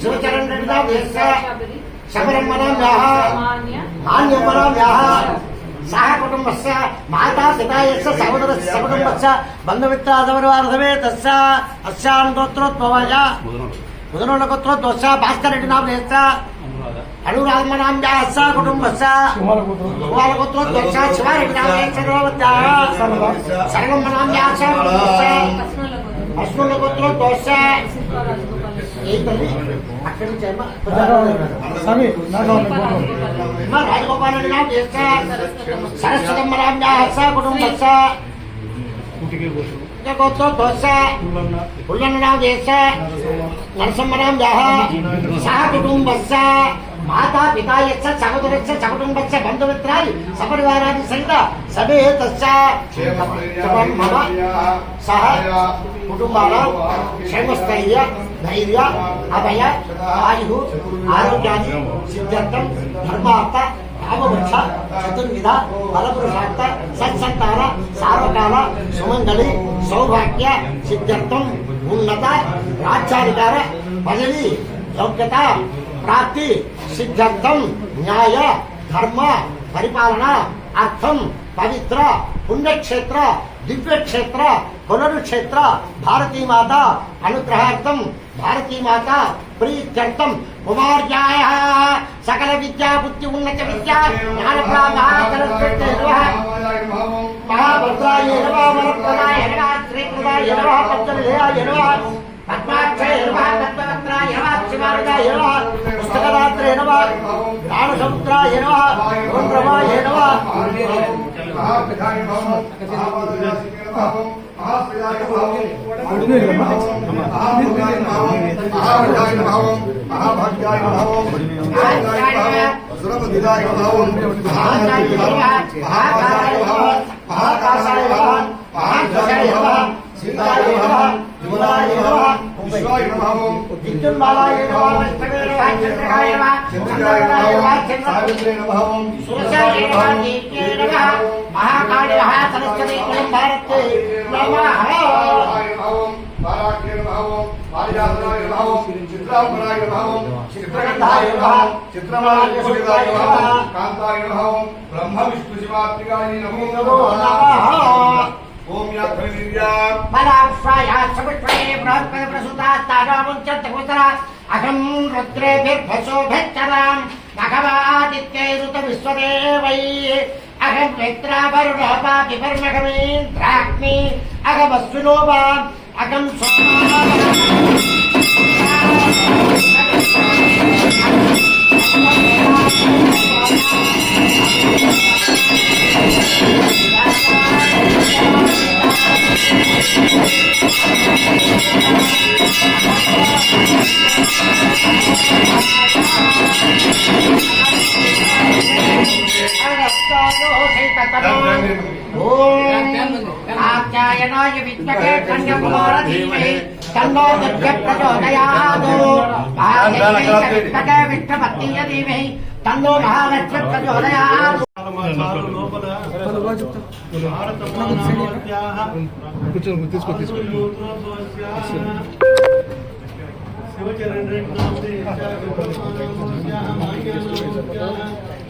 శివచరణ్ రెడ్డిదాభ్యస్య శబరమ్మనాభ్యాः మాన్యమ్మనాభ్యాः సహ కుటుంబస్య మాతా పితాయస్య సహోదరస్య సకుటుంబస్య బంధుమిత్రాదవరివారధమే తస్య అస్యాన్ గోత్రోద్భవాయ ముదనోళ్ళ గోత్రోద్భవస్య భాస్కర్ రెడ్డి నాభ్యస్య ಹಳುರಾಮರಾಮ್ಯ ಹಸ ಕುಟುಂಬಸ ಕುಮಾರಗೋತ್ರೋದ್ವಕ್ಷ ಶಿವರಾಮರಾಮೇಶ್ವರೋದ್ಯಾಯ ಸರ್ವಮನಾಮ್ಯ ಹಸ ಕುಟುಂಬಸ ಅಶ್ವನ ಗೋತ್ರೋದ್ವಕ್ಷ ರಾಜಗೋಪಾಲನ ಸರಸ್ವತಮ್ಮರಾಮ್ಯ ಹಸ ಕುಟುಂಬಸ गोत्रोद्वस उल्लन्नाम देश नरसिंहराम सह कुटुंबस्सा माता पिता यच्च सहोदरस्य सकुटुम्बस्य बन्धुमित्राणि सहित मम धैर्य अभय धर्मार्थ कामवृक्ष चतुर्विध फलपुरुषार्थ सत्सन्तान सौभाग्य सिद्ध्यर्थम् उन्नत पदवी योग्यता ప్రాప్తి సిద్ధార్థం న్యాయ ధర్మ పరిపాలన అర్థం పవిత్ర పుణ్యక్షేత్ర దివ్యక్షేత్ర పునరుక్షేత్ర భారతీ మాత అనుగ్రహార్థం భారతీ మాత ప్రీత్యర్థం కుమార్యాయ సకల విద్యా బుద్ధి ఉన్నత విద్యా జ్ఞాన మహాభద్రాయ నమ మలప్రదాయ నమ శ్రీకృదాయ నమ పచ్చలేయాయ పద్మాక్షయ పద్మపత్రాయ నమ శివారుదాయ నమ పుస్తకదాత్రే నమ జ్ఞానసముద్రాయ నమ ఓంద్రమాయ నమ మహాకాశాయ నమ మహాకాశాయ నమ సీతాయ నమ విమలాయ నమ విద్యున్మాలాయ నమ విష్ణవే నమ చంద్రకాయ నమ చంద్రకాయ నమ సురసాయ నమ దీప్తే నమ మహాకాళి మహా కులం నమః బ్రహ్మ విష్ణు శివాత్మికాయ నమో నమో నమః ఓం బలాక్షాయ బృహత్పద అహం రుద్రేభిర్భసోభిచ్చరాం భగవాదిత్యైరుత విశ్వదేవై అహం మిత్రావరుణోపా విపర్మగమీంద్రాగ్ని అహమశ్వినోపా అహం సోమా కాత్యాయనాయ విద్మహే కన్యకుమార ధీమహి తన్నో దుర్గ ప్రచోదయాత్ భాగేయ విద్మహే విష్ణుపత్నీయ ధీమహి తన్నో మహాలక్ష్మి ప్రచోదయాత్ కూర్చొని తీసుకో తీసుకో శివచరణ్ రెడ్డి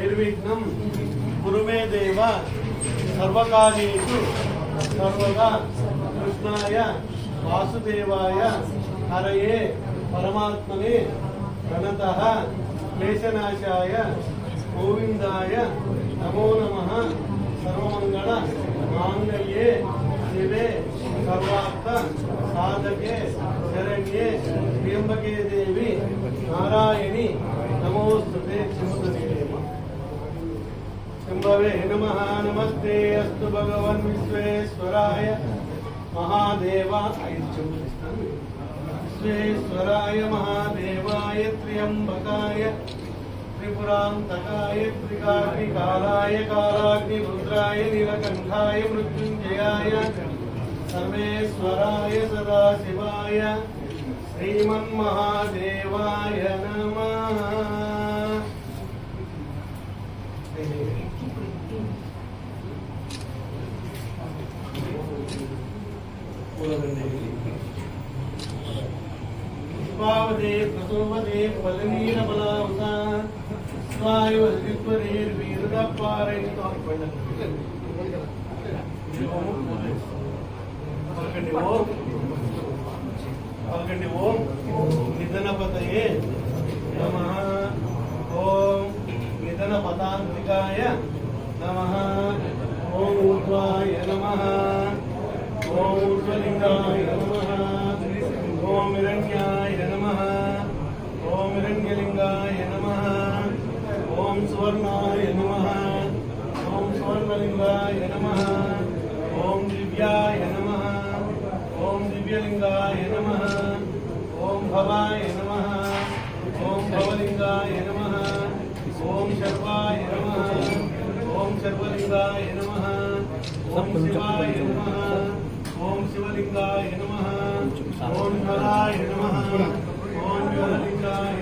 నిర్విఘ్నం గురుమే దేవ సర్వకార్యేషు సర్వదా కృష్ణాయ వాసుదేవాయ హరయే పరమాత్మనే ప్రణత క్లేశనాశాయ గోవిందాయ నమో నమ సర్వమంగళ మాంగళ్యే శివే సర్వార్థ సాధకే శరణ్యే త్ర్యంబకే దేవి నారాయణి నమో శంభవే నమ నమస్తే అస్తు భగవన్ విశ్వేశ్వరాయ మహాదేవాయ విశ్వేశ్వరాయ మహాదేవాయ త్ర్యంబకాయ త్రిపురాంతకాయ త్రికాగ్నికాలాయ కాలాగ్నిరుద్రాయ నీలకంఠాయ మృత్యుంజయాయ సర్వేశ్వరాయ సదాశివాయ శ్రీమన్మహాదేవాయ నమః పుష్పావదే ప్రసోవదే పలనీల బలావత స్వాయు హరిత్వరేర్ వీరుడ పారయితో పలకండి ఓం పలకండి ఓం నిధనపతయే నమ ఓం నిధన పతాంతికాయ నమ ఓం ఊర్ధ్వాయ నమ ఓం నమ ఓం హిరణ్యలింగాయ నమ ఓం సువర్ణాయ నమ ఓం సువర్ణలింగాయ నమ ఓం దివ్యాయ నమ ఓం దివ్యలింగాయ నమ ఓం భవాయ నమ ఓం భవలింగాయ నమ ఓం శర్వాయ నమ ఓం శర్వలింగాయ నమ ఓం శివాయ నమ ఓం శివలింగాయ నమ ఓం జ్వరాయ నమ ఓం జ్వరలింగాయ